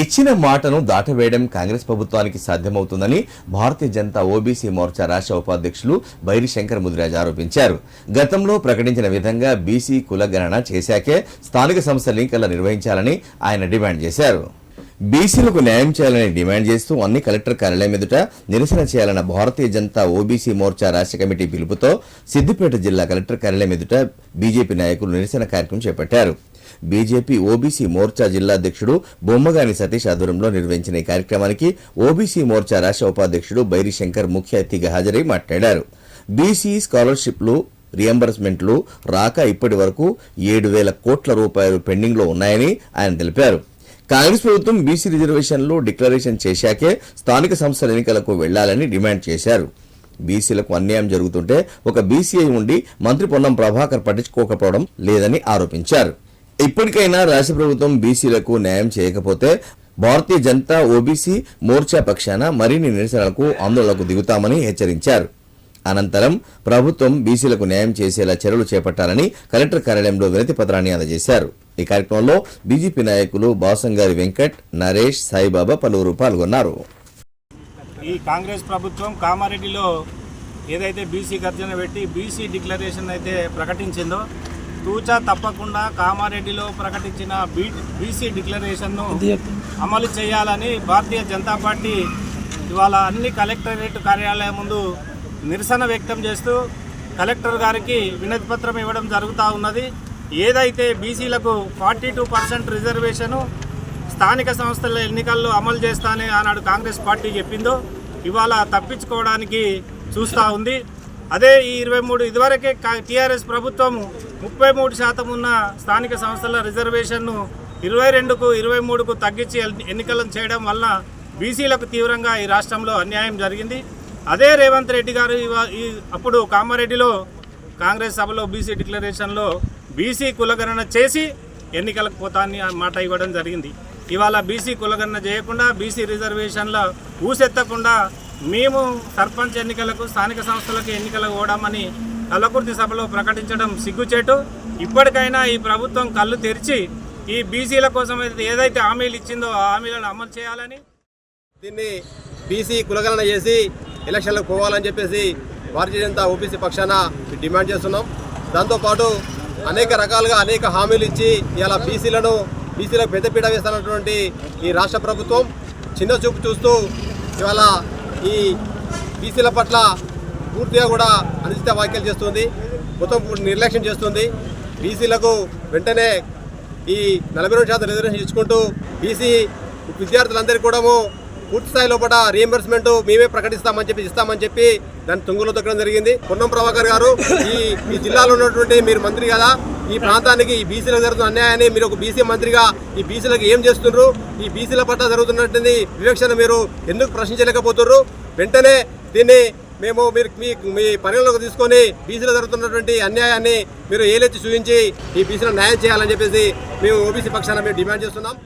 ఇచ్చిన మాటను దాటవేయడం కాంగ్రెస్ ప్రభుత్వానికి సాధ్యమవుతుందని భారతీయ జనతా ఓబీసీ మోర్చా రాష్ట్ర ఉపాధ్యక్షులు బైరి శంకర్ ముదిరాజ్ ఆరోపించారు. గతంలో ప్రకటించిన విధంగా బీసీ కులగణన చేశాకే స్థానిక సంస్థల ఎన్నికల నిర్వహించాలని ఆయన డిమాండ్ చేశారు. బీసీలకు న్యాయం చేయాలని డిమాండ్ చేస్తూ అన్ని కలెక్టర్ కార్యాలయం ఎదుట నిరసన చేయాలన్న భారతీయ జనతా ఓబీసీ మోర్చా రాష్ట్ర కమిటీ పిలుపుతో సిద్దిపేట జిల్లా కలెక్టర్ కార్యాలయం ఎదుట బీజేపీ నాయకులు నిరసన కార్యక్రమం చేపట్టారు. బీజేపీ ఓబీసీ మోర్చా జిల్లా అధ్యక్షుడు బొమ్మగాని సతీష్ ఆధ్వర్యంలో నిర్వహించిన ఈ కార్యక్రమానికి ఓబీసీ మోర్చా రాష్ట్ర ఉపాధ్యక్షుడు బైరిశంకర్ ముఖ్య అతిథిగా హాజరై మాట్లాడారు. బీసీ స్కాలర్షిప్లు రియంబర్స్మెంట్లు రాక ఇప్పటి వరకు ఏడు వేల కోట్ల రూపాయలు పెండింగ్లో ఉన్నాయని ఆయన తెలిపారు. కాంగ్రెస్ ప్రభుత్వం బీసీ రిజర్వేషన్లు డిక్లరేషన్ చేశాకే స్థానిక సంస్థల ఎన్నికలకు వెళ్ళాలని డిమాండ్ చేశారు. బీసీలకు అన్యాయం జరుగుతుంటే ఒక బీసీఐ ఉండి మంత్రి పొన్నం ప్రభాకర్ పట్టించుకోకపోవడం లేదని ఆరోపించారు. ఇప్పటికైనా రాష్ట్ర ప్రభుత్వం బీసీలకు న్యాయం చేయకపోతే భారతీయ జనతా ఓబీసీ మోర్చా పక్షాన మరిన్ని నిరసనలకు ఆందోళనకు దిగుతామని హెచ్చరించారు. అనంతరం ప్రభుత్వం బీసీలకు న్యాయం చేసేలా చర్యలు చేపట్టాలని కలెక్టర్ కార్యాలయంలో వినతి పత్రాన్ని అందజేశారు. ఈ కార్యక్రమంలో బీజేపీ నాయకులు బాసంగారి వెంకట్ నరేష్ సాయిబాబా పలువురు పాల్గొన్నారు. ఈ కాంగ్రెస్ ప్రభుత్వం కామారెడ్డిలో ఏదైతే బీసీ గర్జన పెట్టి బీసీ డిక్లరేషన్ అయితే ప్రకటించిందో తూచా తప్పకుండా కామారెడ్డిలో ప్రకటించిన బీ బీసీ డిక్లరేషన్ను అమలు చేయాలని భారతీయ జనతా పార్టీ ఇవాళ అన్ని కలెక్టరేట్ కార్యాలయం ముందు నిరసన వ్యక్తం చేస్తూ కలెక్టర్ గారికి వినతి పత్రం ఇవ్వడం జరుగుతూ ఉన్నది. ఏదైతే బీసీలకు ఫార్టీ టూ పర్సెంట్ రిజర్వేషను స్థానిక సంస్థల ఎన్నికల్లో అమలు చేస్తానని ఆనాడు కాంగ్రెస్ పార్టీ చెప్పిందో ఇవాళ తప్పించుకోవడానికి చూస్తూ ఉంది. అదే ఈ ఇరవై మూడు ఇదివరకే టీఆర్ఎస్ ప్రభుత్వము ముప్పై మూడు శాతం ఉన్న స్థానిక సంస్థల రిజర్వేషన్ను ఇరవై రెండుకు ఇరవై మూడుకు తగ్గించి ఎన్నికలను చేయడం వలన బీసీలకు తీవ్రంగా ఈ రాష్ట్రంలో అన్యాయం జరిగింది. అదే రేవంత్ రెడ్డి గారు ఈ అప్పుడు కామారెడ్డిలో కాంగ్రెస్ సభలో బీసీ డిక్లరేషన్లో బీసీ కులగణన చేసి ఎన్నికలకు పోతాన్ని మాట ఇవ్వడం జరిగింది. ఇవాళ బీసీ కులగణన చేయకుండా బీసీ రిజర్వేషన్ల ఊసెత్తకుండా మేము సర్పంచ్ ఎన్నికలకు స్థానిక సంస్థలకు ఎన్నికలకు పోవడామని కల్లకుర్తి సభలో ప్రకటించడం సిగ్గుచేటు. ఇప్పటికైనా ఈ ప్రభుత్వం కళ్ళు తెరిచి ఈ బీసీల కోసం అయితే ఏదైతే హామీలు ఇచ్చిందో ఆ హామీలను అమలు చేయాలని దీన్ని బీసీ కులగణన చేసి ఎలక్షన్లకు పోవాలని చెప్పేసి భారతీయ జనతా ఓబీసీ పక్షాన డిమాండ్ చేస్తున్నాం. దాంతోపాటు అనేక రకాలుగా అనేక హామీలు ఇచ్చి ఇలా బీసీలను బీసీలకు పెద్దపీట వేస్తున్నటువంటి ఈ రాష్ట్ర ప్రభుత్వం చిన్న చూపు చూస్తూ ఇవాళ ఈ బీసీల పట్ల పూర్తిగా కూడా అనుచిత వ్యాఖ్యలు చేస్తుంది. మొత్తం నిర్లక్ష్యం చేస్తుంది. బీసీలకు వెంటనే ఈ నలభై రెండు శాతం రిజర్వేషన్ ఇచ్చుకుంటూ బీసీ విద్యార్థులందరికీ కూడాము పూర్తి స్థాయి లోపల రీఎంబర్స్మెంట్ మేమే ప్రకటిస్తామని చెప్పి ఇస్తామని చెప్పి దాన్ని తుంగులో తొక్కడం జరిగింది. పొన్నం ప్రభాకర్ గారు ఈ ఈ జిల్లాలో ఉన్నటువంటి మీరు మంత్రి కదా ఈ ప్రాంతానికి ఈ బీసీలకు జరుగుతున్న అన్యాయాన్ని మీరు ఒక బీసీ మంత్రిగా ఈ బీసీలకు ఏం చేస్తున్నారు ఈ బీసీల పట్ల జరుగుతున్నటువంటి వివక్షణ మీరు ఎందుకు ప్రశ్నించలేకపోతున్నారు వెంటనే దీన్ని మేము మీరు మీ మీ పరిగణలోకి తీసుకొని బీసీలో జరుగుతున్నటువంటి అన్యాయాన్ని మీరు ఏలెత్తి చూపించి ఈ బీసీలో న్యాయం చేయాలని చెప్పేసి మేము ఓబీసీ పక్షాన మేము డిమాండ్ చేస్తున్నాం.